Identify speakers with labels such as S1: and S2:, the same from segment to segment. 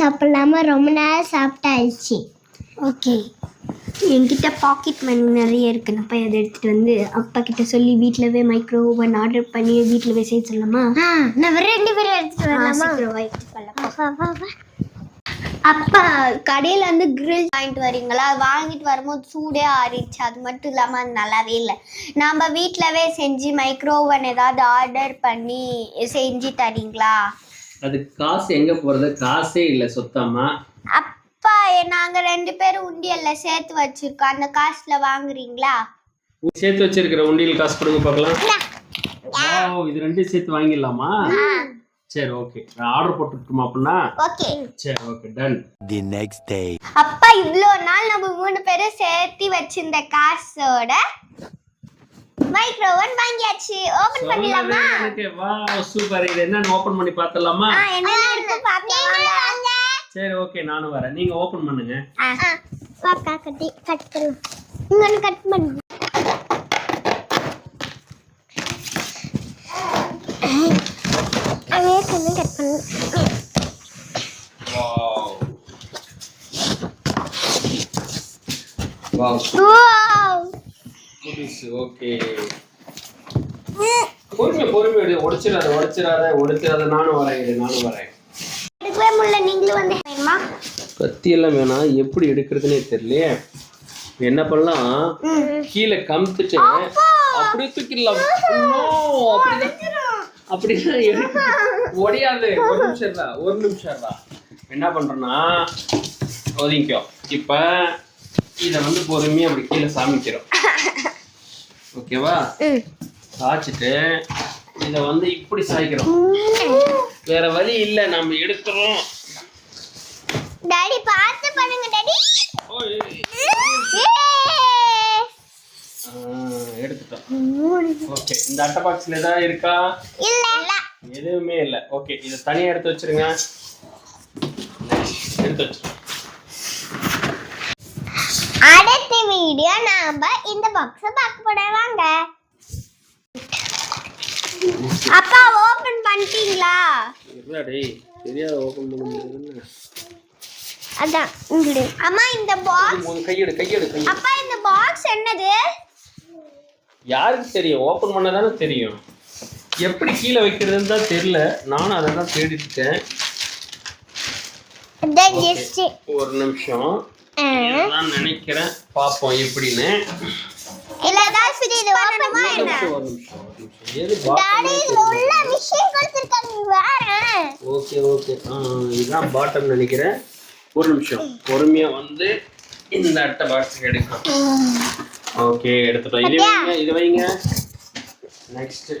S1: சாப்பிடலாமா? ரொம்ப நேரம் சாப்பிட்டாச்சு.
S2: ஓகே என்கிட்ட பாக்கெட் மணி நிறைய இருக்கு. நான் போய் அதை எடுத்துட்டு வந்து அப்பா கிட்ட சொல்லி வீட்டிலவே மைக்ரோ ஓவன் ஆர்டர் பண்ணி வீட்டிலவே செய்ய சொல்லலாமா?
S1: நம்ம ரெண்டு பேரும் எடுத்துட்டு
S2: ஆ,
S1: வரலாமா?
S2: வா. அப்பா கடையில வந்து கிரில் வாங்கிட்டு வரீங்களா? வாங்கிட்டு வரும்போது சூடே ஆறிடுச்சு. அது மட்டும் இல்லாம அது நல்லாவே இல்லை. நம்ம வீட்டிலவே செஞ்சு மைக்ரோ ஓவன் ஏதாவது ஆர்டர் பண்ணி செஞ்சு தரீங்களா?
S3: அதுக்கு காசு எங்க போறது? காசே இல்லை சுத்தமா.
S2: அப்பா நாங்க ரெண்டு பேரும் உண்டியல்ல சேர்த்து வச்சிருக்கோம். அந்த காசுல வாங்குறீங்களா?
S3: சேர்த்து வச்சிருக்கிற உண்டியல் காசு கொடுங்க பார்க்கலாம் Wow, இது ரெண்டையும் சேர்த்து வாங்கிடலாமா? சரி ஓகே. நான் ஆர்டர் போட்டுருக்குமா அப்படின்னா?
S2: ஓகே.
S3: சரி okay done
S4: The next day.
S2: அப்பா இவ்வளோ நாள் நம்ம மூணு பேரும் சேர்த்து வச்சிருந்த காசோட மைக்ரோ ஓவன் வாங்கியாச்சு. ஓபன் பண்ணிடலாமா?
S3: எனக்கு. வா சூப்பர் இது என்னன்னு ஓபன் பண்ணி பார்த்தலாமா
S2: ஆ, என்னென்ன இருக்கு பாக்கலாம்.
S3: சரி ஓகே நானும் வரேன். நீங்க ஓபன் பண்ணுங்க.
S1: கட்டி கட் பண்ணு இங்க கட் பண்ணு அதே கண்ணு கட் பண்ணு
S3: வாவ்
S1: வாவ்
S3: புதுசு ஓகே பொறுமை பொறுமை எடு உடைச்சிடாத உடைச்சிடாத உடைச்சிடாத. நானும் வரேன் நானும் வரேன்.
S2: எடுக்கவே முடியல நீங்களும் வந்து வேணுமா?
S3: கத்தி எல்லாம் வேணாம். எப்படி எடுக்கிறதுனே தெரியலையே. என்ன பண்ணலாம்? கீழே கமுத்துட்டு அப்படியே தூக்கிடலாம். அப்படிதான். எடுக்க உடையாது ஒரு நிமிஷம் தான் ஒரு நிமிஷம் தான் என்ன பண்றோம்னா ஒதுங்கிக்கோ. இப்ப இத வந்து பொறுமையா அப்படி கீழே சாமிக்கிறோம். ஓகேவா? சாய்ச்சிட்டு இத வந்து இப்படி சாய்க்கிறோம். வேற வழி இல்ல நம்ம எடுக்கிறோம்.
S2: டாடி பார்த்து பண்ணுங்க டாடி.
S3: எடுத்துட்டோம். ஓகே இந்த அட்டை பாக்ஸ்ல ஏதாவது இருக்கா?
S2: இல்ல.
S3: எதுவுமே இல்ல. ஓகே இதை தனியா எடுத்து வச்சிருங்க. எடுத்து வச்சு
S2: வீடியோ நாம இந்த பாக்ஸ பார்க்க போறாங்க அப்பா ஓபன் பண்ணிட்டீங்களா?
S3: இல்லடே தெரியாத ஓபன் பண்ண
S2: அதான் இங்கிடு. அம்மா இந்த பாக்ஸ்
S3: மூணு கையெடு
S2: அப்பா இந்த பாக்ஸ் என்னது?
S3: யாருக்கு தெரியும்? ஓபன் பண்ண தானே தெரியும். எப்படி கீழே வைக்கிறதுன்னு தான் தெரியல. நானும் அதை தான் தேடிட்டு இருக்கேன்.
S2: அதான் ஜஸ்ட்
S3: ஒரு நிமிஷம். நான் நினைக்கிறேன். பார்ப்போம் எப்படின்னு.
S2: இல்ல ஏதாவது இது என்ன? டாடி இதுல உள்ள கொடுத்திருக்காங்க வேற.
S3: Okay okay. ஆ இதுதான் பாட்டம் நினைக்கிறேன் ஒரு நிமிஷம். பொறுமையா வந்து இந்த அட்டை பாக்ஸ் எடுக்கும் ஓகே எடுத்துட்டோம். இது வைங்க இது வைங்க. நெக்ஸ்ட்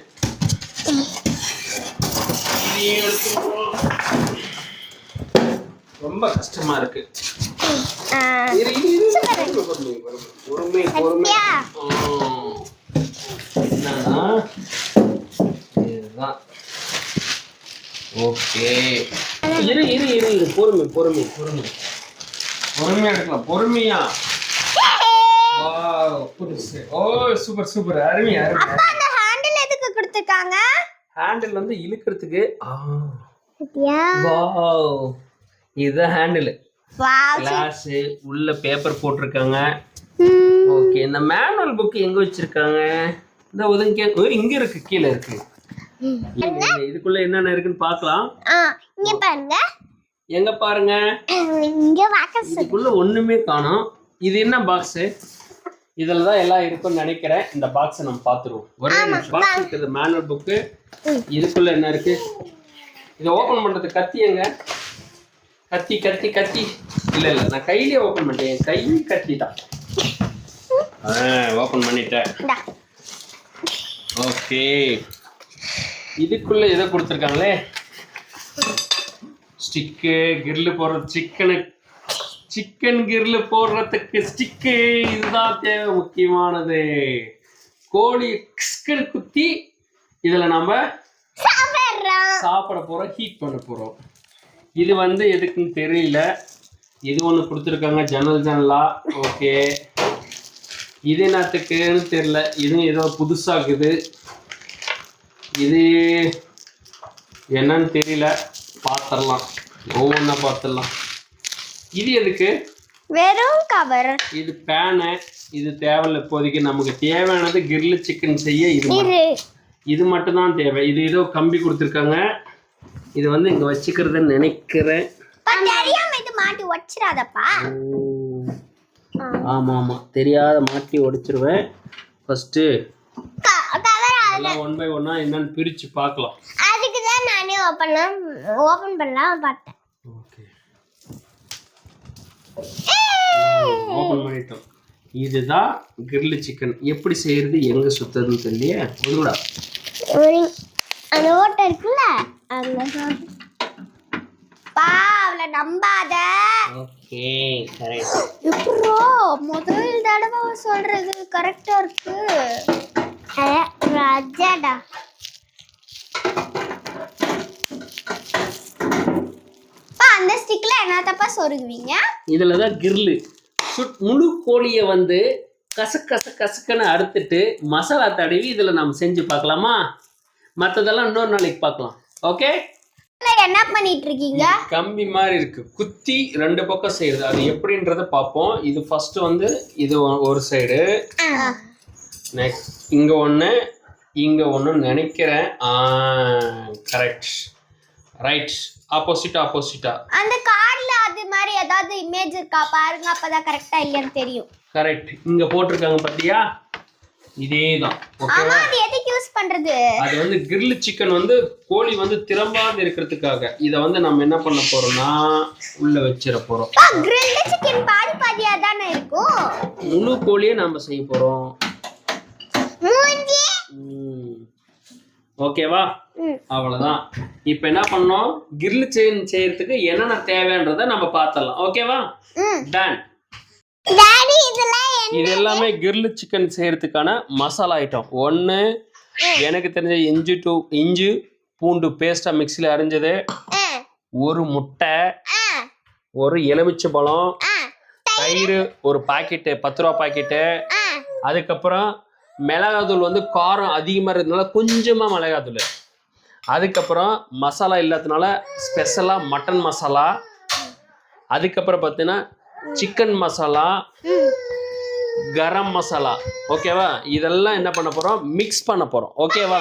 S3: ரொம்ப கஷ்டமா இருக்கு. இரு, இரு, இரு. பொறுமை, பொறுமை. என்னன்னா இதுதான் ஓகே இரு இரு இரு இரு. பொறுமை பொறுமை பொறுமை. பொறுமையா எடுக்கலாம். பொறுமையா. வாவ் புதுசு. Oh super super. அருமை அருமை
S2: அந்த ஹேண்டில் எதுக்கு கொடுத்திருக்காங்க?
S3: ஹேண்டில் வந்து இழுக்கிறதுக்கு ஆ. வாவ். இதுதான் ஹேண்டில் கிளாஸ் உள்ள பேப்பர் போட்டிருக்காங்க. ஓகே இந்த மேனுவல் புக் எங்க வச்சிருக்காங்க? இந்த ஒதுங்க இங்க இருக்கு கீழே இருக்கு. இதுக்குள்ள என்னென்ன இருக்குன்னு பார்க்கலாம்.
S2: இங்க பாருங்க.
S3: எங்க பாருங்க?
S2: இங்க வாக்க
S3: இதுக்குள்ள ஒண்ணுமே காணோம். இது என்ன பாக்ஸ் இதுல தான் எல்லாம் இருக்கும்னு நினைக்கிறேன். இந்த பாக்ஸை நம்ம பார்த்துருவோம். ஒரே பாக்ஸ் இருக்குது மேனுவல் புக்கு இதுக்குள்ள என்ன இருக்கு? இதை ஓபன் பண்றது கத்தி எங்க? கத்தி கத்தி கத்தி. இல்ல இல்ல நான் கையிலேயே ஓபன் பண்ணிட்டேன். என் கை கத்தி தான் ஓபன் பண்ணிட்டேன். ஓகே. இதுக்குள்ள எதை கொடுத்துருக்காங்களே? ஸ்டிக்கு கிரில் போடுறது சிக்கனு. சிக்கன் கிரில் போடுறதுக்கு ஸ்டிக்கு. இதுதான் தேவை முக்கியமானது. கோழி குத்தி இதுல நம்ம
S2: சாப்பிடுறோம்.
S3: சாப்பிட போறோம் ஹீட் பண்ண போறோம். இது வந்து எதுக்குன்னு தெரியல. இது ஒன்று கொடுத்துருக்காங்க ஜன்னல் ஜன்னலா ஓகே இது என்னத்துக்குன்னு தெரியல. இதுவும் ஏதோ புதுசாகுது. இது என்னன்னு தெரியல. பார்த்துடலாம் ஒவ்வொன்றா பார்த்துடலாம் இது எதுக்கு?
S2: வெறும் கவர்
S3: இது பேனு இது தேவையில்ல இப்போதைக்கு. நமக்கு தேவையானது கிரில்லு சிக்கன் செய்ய இது இது. மட்டும். தான் தேவை. இது ஏதோ கம்பி கொடுத்துருக்காங்க. இது வந்து இங்கே வச்சுக்கிறதுன்னு நினைக்கிறேன்.
S2: தெரியாம இது மாட்டி வச்சிடாதப்பா
S3: ஆமாம் ஆமாம் தெரியாத மாட்டி உடைச்சிருவேன் ஃபஸ்ட்டு ஒன் பை ஒன்னாக என்னன்னு பிரித்து பார்க்கலாம்.
S1: அதுக்கு தான் நானே ஓப்பன் ஓப்பன் பண்ணலாம் பார்த்தேன்.
S3: ஓகே ஓப்பன் பண்ணிட்டோம். இதுதான் கிரில்லு சிக்கன் எப்படி செய்யறது எங்கே ஒதுடா
S1: ஒரு- அந்த ஓட்டை இருக்குல்ல? அந்த
S2: பா அவளை நம்பாத.
S3: Okay correct.
S2: எப்படா முதல் தடவை சொல்றது கரெக்டா இருக்கு.
S1: ராஜாடா.
S2: பா அந்த ஸ்டிக்ல என்னத்தப்பா சொருகுவீங்க?
S3: இதில் தான் கிரில்லு. சுட் முழு கோழியை வந்து கச கச கசக்கன்னு அறுத்துட்டு மசாலா தடவி இதில் நம்ம செஞ்சு பார்க்கலாமா? மற்றதெல்லாம் இன்னொரு நாளைக்கு பார்க்கலாம். ஓகே
S2: என்ன பண்ணிட்டு இருக்கீங்க
S3: கம்பி மாதிரி இருக்கு. குத்தி ரெண்டு பக்கம் செய்யுது. அது எப்படின்றத பார்ப்போம். இது ஃபர்ஸ்ட் வந்து இது ஒரு சைடு நெக்ஸ்ட் இங்க ஒன்று இங்க ஒன்று நினைக்கிறேன். கரெக்ட் ரைட் ஆப்போசிட் ஆப்போசிட்டா
S2: அந்த கார்டுல அது மாதிரி ஏதாவது இமேஜ் இருக்கா? பாருங்க அப்பதான் கரெக்டா இல்லையான்னு தெரியும்.
S3: கரெக்ட் இங்க போட்டிருக்காங்க பாத்தியா? இதே தான்
S2: ஆமா அது எதுக்கு யூஸ் பண்றது?
S3: அது வந்து கிரில் சிக்கன் வந்து கோழி வந்து திரும்பாது இருக்கிறதுக்காக. இதை வந்து நம்ம என்ன பண்ண போறோம்னா உள்ள வச்சிட போறோம்.
S2: கிரில்டு சிக்கன் பாதி பாதியா தானே இருக்கும்?
S3: முழு கோழியே நாம செய்ய போறோம்.
S2: மூஞ்சி.
S3: ஓகேவா அவ்வளவுதான். இப்போ என்ன பண்ணோம்? கிரில் சிக்கன் செய்யறதுக்கு என்னென்ன தேவைன்றதை நம்ம பார்த்தலாம் ஓகேவா டன்
S1: டாடி இதுல
S3: இது எல்லாமே கிரில் சிக்கன் செய்யறதுக்கான மசாலா ஐட்டம் ஒன்று எனக்கு தெரிஞ்ச இஞ்சி டூ இஞ்சி பூண்டு பேஸ்ட்டாக மிக்சியில் அரைஞ்சது. ஒரு முட்டை ஒரு எலுமிச்சை பழம் தயிர் ஒரு பாக்கெட்டு பத்து ரூபா பாக்கெட்டு அதுக்கப்புறம் மிளகாத்தூள் வந்து காரம் அதிகமாக இருந்ததுனால கொஞ்சமாக மிளகாத்தூள். அதுக்கப்புறம் மசாலா இல்லாததுனால ஸ்பெஷலாக மட்டன் மசாலா அதுக்கப்புறம் பார்த்தீங்கன்னா சிக்கன் மசாலா கரம் மசாலா. ஓகேவா? இதெல்லாம் என்ன பண்ண போகிறோம் மிக்ஸ் பண்ண போகிறோம் ஓகேவா?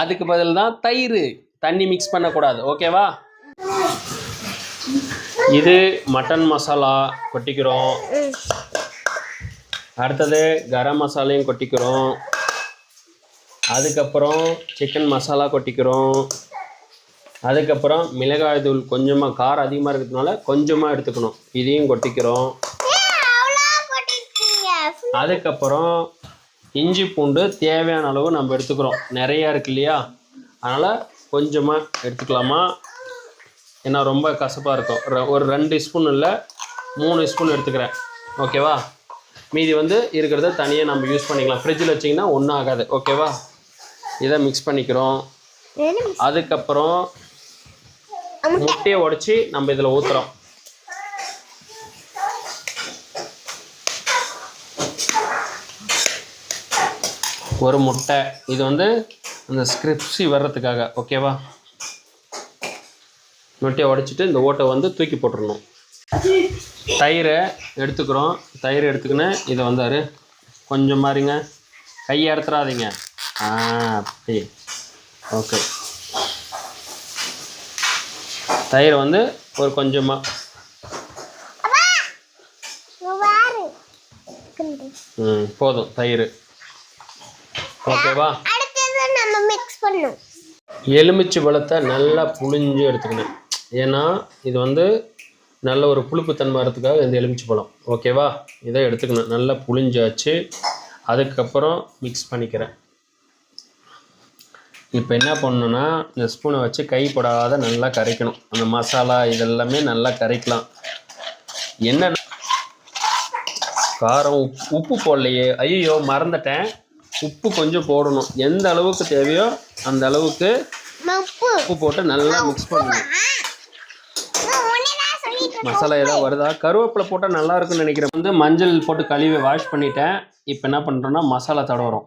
S3: அதுக்கு பதில் தான் தயிர். தண்ணி மிக்ஸ் பண்ணக்கூடாது. ஓகேவா? இது மட்டன் மசாலா கொட்டிக்கிறோம். அடுத்தது கரம் மசாலையும் கொட்டிக்கிறோம். அதுக்கப்புறம் சிக்கன் மசாலா கொட்டிக்கிறோம். அதுக்கப்புறம் மிளகாய் தூள் கொஞ்சமாக காரம் அதிகமாக இருக்கிறதுனால கொஞ்சமாக எடுத்துக்கணும். இதையும் கொட்டிக்கிறோம். அதுக்கப்புறம் இஞ்சி பூண்டு தேவையான அளவு நம்ம எடுத்துக்கிறோம். நிறையா இருக்கு இல்லையா? அதனால் கொஞ்சமாக எடுத்துக்கலாமா? ஏன்னா ரொம்ப கசப்பாக இருக்கும். ஒரு ரெண்டு ஸ்பூன் இல்லை மூணு ஸ்பூன் எடுத்துக்கிறேன். ஓகேவா மீதி வந்து இருக்கிறத தனியாக நம்ம யூஸ் பண்ணிக்கலாம். ஃப்ரிட்ஜில் வச்சிங்கன்னா ஒன்றும் ஆகாது. ஓகேவா இதை மிக்ஸ் பண்ணிக்கிறோம். அதுக்கப்புறம் முட்டையை உடைச்சி நம்ம இதில் ஊற்றுறோம் ஒரு முட்டை. இது வந்து அந்த ஸ்கிரிப்ஸி வர்றதுக்காக ஓகேவா முட்டையை உடைச்சிட்டு இந்த ஓட்டை வந்து தூக்கி போட்டுடணும் தயிரை எடுத்துக்கிறோம். தயிர் எடுத்துக்கினேன் இதை வந்தாரு கொஞ்சம் மாறிங்க கையை எடுத்துடாதீங்க ஆ அப்படி ஓகே தயிர் வந்து ஒரு கொஞ்சமாக ம் போதும் தயிர். ஓகேவா?
S1: அடுத்தது நம்ம மிக்ஸ் பண்ணணும்
S3: எலுமிச்சை பழத்தை நல்லா புழிஞ்சு எடுத்துக்கணும். ஏன்னா இது வந்து நல்ல ஒரு புளிப்புத்தன்மை வரதுக்காக இந்த எலுமிச்சை பழம். ஓகேவா? இதை எடுத்துக்கணும். நல்லா புழிஞ்சாச்சு. அதுக்கப்புறம் மிக்ஸ் பண்ணிக்கிறேன். இப்போ என்ன பண்ணணும்னா இந்த ஸ்பூனை வச்சு கைப்படாத நல்லா கரைக்கணும். அந்த மசாலா இதெல்லாமே நல்லா கரைக்கலாம். என்ன காரம் உப்பு உப்பு போடலையே. ஐயோ மறந்துட்டேன். உப்பு கொஞ்சம் போடணும். எந்த அளவுக்கு தேவையோ அந்த அளவுக்கு
S1: உப்பு.
S3: போட்டு நல்லா மிக்ஸ் பண்ணணும். மசாலா ஏதாவது வருதா? கருவேப்பிலை போட்டால் நல்லா இருக்கும்னு நினைக்கிறேன். வந்து மஞ்சள் போட்டு கழுவி வாஷ் பண்ணிட்டேன். இப்போ என்ன பண்ணுறோன்னா மசாலா தடவுறோம்.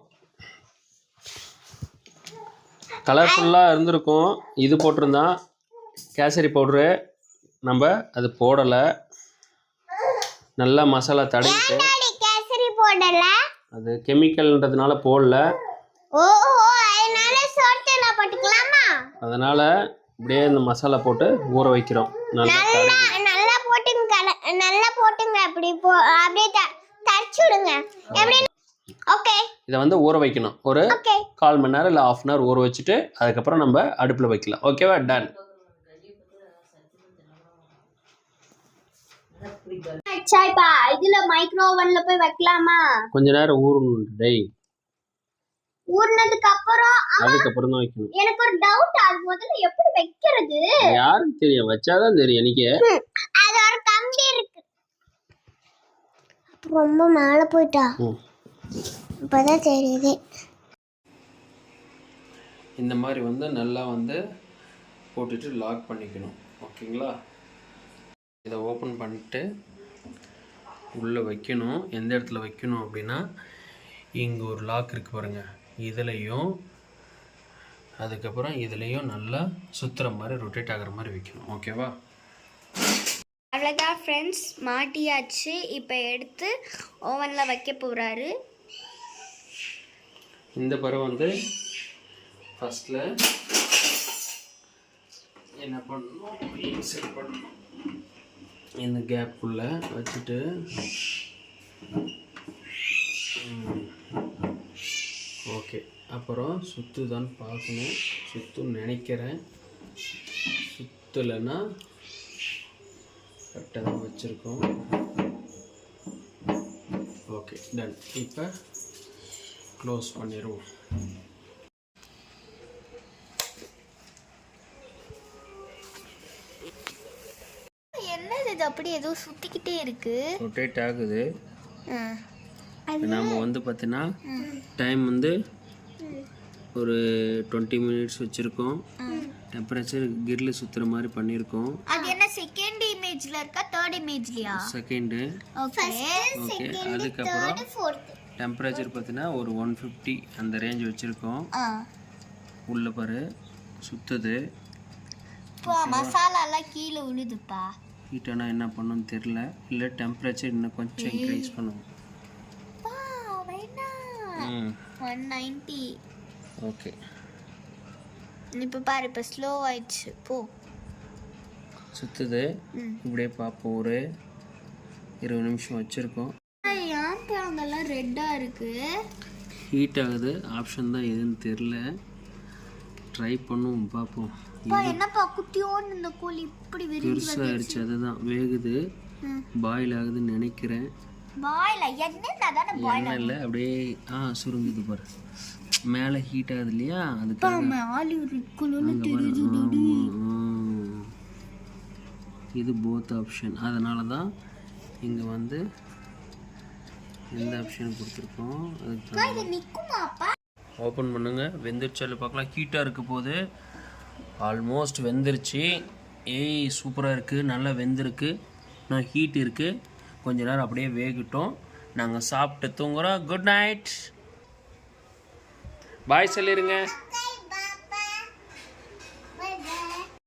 S3: கலர்ஃபுல்லாக இருந்திருக்கும். இது போட்டிருந்தா கேசரி பவுட்ரு நம்ம அது போடலை. நல்லா மசாலா தடவிட்டு. அது கெமிக்கல்ன்றதுனால போடல.
S1: ஓஹோ அதனால சோத்துல போட்டுக்கலாமா?
S3: அதனால் இப்படியே இந்த மசாலா போட்டு ஊற வைக்கிறோம். நல்லா
S1: நல்லா நல்லா போட்டுங்க கல- நல்லா போட்டுங்க அப்படி போ அப்படியே த- தரிச்சு விடுங்க. எப்படி? ஓகே.
S3: இதை வந்து ஊற வைக்கணும். ஒரு
S1: ஓகே.
S3: கால் மணி நேரம் இல்லை ஆஃப் அன் ஹவர் ஊற வச்சுட்டு அதுக்கப்புறம் நம்ம அடுப்பில் வைக்கலாம். ஓகேவா? டன்
S2: சரிப்பா இதுல மைக்ரோ ஓவன்ல போய் வைக்கலாமா?
S3: கொஞ்ச நேரம் ஊறணும் டேய்.
S2: ஊறினதுக்கு அப்புறம்
S3: அதுக்கப்புறம் தான் வைக்கணும்.
S2: எனக்கு ஒரு டவுட் அது முதல்ல எப்படி வைக்கிறது?
S3: யாருக்கு தெரியும்? வச்சாதான் தெரியும் எனக்கு.
S1: அது ஒரு கம்பி இருக்கு. ரொம்ப மேலே போயிட்டா. இப்பதான் தெரியுது.
S3: இந்த மாதிரி வந்து நல்லா வந்து போட்டுட்டு லாக் பண்ணிக்கணும். ஓகேங்களா? இதை ஓப்பன் பண்ணிட்டு உள்ளே வைக்கணும். எந்த இடத்துல வைக்கணும் அப்படின்னா இங்கே ஒரு லாக் இருக்கு பாருங்க. இதுலேயும் அதுக்கப்புறம் இதுலேயும் நல்லா சுற்றுற மாதிரி ரொட்டேட் ஆகுற மாதிரி வைக்கணும். ஓகேவா
S2: அவ்வளோதான் ஃப்ரெண்ட்ஸ் மாட்டியாச்சு. இப்போ எடுத்து ஓவனில் வைக்க போகிறாரு
S3: இந்த பருவம் வந்து ஃபஸ்ட்டில் என்ன பண்ணணும்? பண்ணணும். இந்த கேப்புக்குள்ளே வச்சுட்டு ஓகே அப்புறம் சுற்றுதான்னு பார்க்கணும். சுத்துன்னு நினைக்கிறேன். சுற்றலைன்னா கரெக்டாக தான் வச்சுருக்கோம். ஓகே டன் இப்போ க்ளோஸ் பண்ணிடுவோம்.
S2: இது அப்படி ஏதோ சுற்றிக்கிட்டே இருக்கு.
S3: ரொட்டேட் ஆகுது. நம்ம வந்து பார்த்தீங்கன்னா டைம் வந்து ஒரு டுவெண்ட்டி மினிட்ஸ் வச்சுருக்கோம். டெம்பரேச்சர் கிரில் சுற்றுற மாதிரி பண்ணியிருக்கோம்
S2: அது என்ன செகண்ட் இமேஜ்ல இருக்கா தேர்ட் இமேஜ்லயா
S3: செகண்டு
S2: ஓகே
S3: ஓகே அதுக்கப்புறம் டெம்பரேச்சர் பார்த்தீங்கன்னா ஒரு ஒன் ஃபிஃப்டி அந்த ரேஞ்ச் வச்சுருக்கோம். உள்ள பாரு சுற்றுது
S2: மசாலாலாம் கீழே விழுதுப்பா.
S3: ஹீட்டானா என்ன பண்ணணும்னு தெரில இல்லை டெம்பரேச்சர் இன்னும் கொஞ்சம் இன்க்ரீஸ் பண்ணுவோம்
S2: ஒன் நைன்டி
S3: ஓகே.
S2: இப்போ பாரு இப்போ ஸ்லோ ஆயிடுச்சு. போ.
S3: சுற்றுது இப்படியே பார்ப்போம் ஒரு இருபது நிமிஷம் வச்சுருக்கோம்.
S2: ஏன் அங்கெல்லாம் ரெட்டாக இருக்கு?
S3: ஹீட் ஆகுது. ஆப்ஷன் தான் எதுன்னு தெரில ட்ரை பண்ணுவோம் பார்ப்போம்
S2: அப்பா என்னப்பா குட்டியோன்னு இந்த கோழி இப்படி
S3: பெருசாகிடுச்சு அதுதான். வேகுது. பாயில் ஆகுதுன்னு நினைக்கிறேன்.
S2: பாயில என்ன தானே
S3: எண்ணெய் இல்லை அப்படியே ஆ சுருங்குது பாரு. மேலே ஹீட் ஆகுது இல்லையா? அதுக்காக
S2: ஆலிவ் இருக்கணும்
S3: அங்க பாரு. ஆமா, ஆ. இது போத் ஆப்ஷன் அதனால தான் இங்கே வந்து எந்த ஆப்ஷன் கொடுத்துருக்கோம். அதுக்கு ஓப்பன் பண்ணுங்க. வெந்துருச்சால பார்க்கலாம். ஹீட்டாக இருக்க போது ஆல்மோஸ்ட் வெந்துருச்சு. ஏய் சூப்பராக இருக்குது நல்லா வெந்திருக்கு. இன்னும் ஹீட் இருக்குது கொஞ்ச நேரம் அப்படியே வேகட்டும். நாங்கள் சாப்பிட்டு தூங்குறோம். குட் நைட் பாய் சொல்லிடுங்க